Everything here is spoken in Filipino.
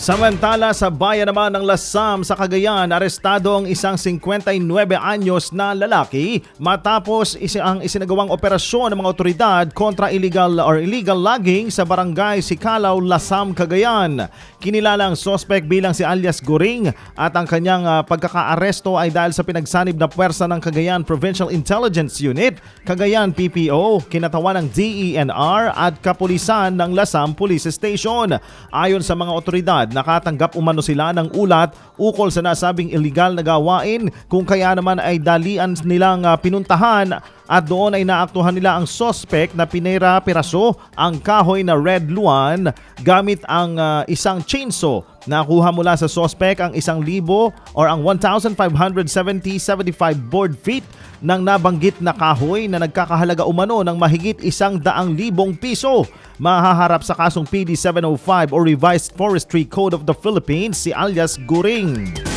Samantala sa bayan naman ng Lasam sa Cagayan, arestado ang isang 59 anyos na lalaki matapos isi ang isinagawang operasyon ng mga otoridad kontra illegal or illegal logging sa barangay Sikalaw, Lasam, Cagayan. Kinilala ang sospek bilang si alias Goring at ang kanyang ah, pagkakaaresto ay dahil sa pinagsanib na puwersa ng Cagayan Provincial Intelligence Unit, Cagayan PPO, kinatawan ng DENR at kapulisan ng Lasam Police Station. Ayon sa mga otoridad, nakatanggap umano sila ng ulat ukol sa nasabing illegal na gawain kung kaya naman ay dalian nilang ah, pinuntahan at doon ay naaktuhan nila ang sospek na pinera-piraso ang kahoy na Red Luan gamit ang ah, isang chainsaw. Nakuha mula sa sospek ang isang libo or ang 1,570.75 board feet ng nabanggit na kahoy na nagkakahalaga umano ng mahigit isang daang libong piso. Mahaharap sa kasong PD 705 o Revised Forestry Code of the Philippines si alias Guring.